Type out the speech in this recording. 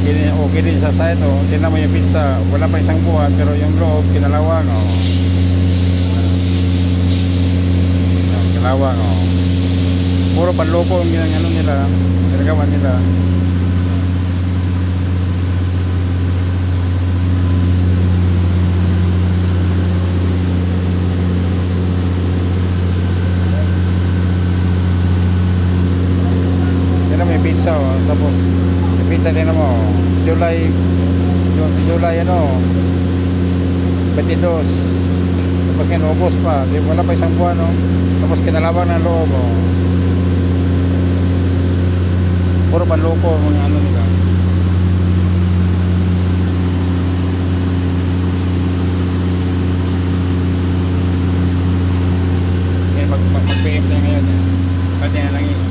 okay din, okay din sa side, oh. Tingnan mo yung pizza, wala pa isang buwan, pero yung loob, kinalawang, oh. Yan, Kinalawang, oh. Puro panloko yung ano nila, ginagawa nila. pizza oh. tapos may pizza din mo oh. July July ano 22 tapos kinubos pa di wala pa isang buwan oh. tapos kinalaban ng loob oh. puro panloko mga ano nila mag-PM na ngayon eh. Pati na langis.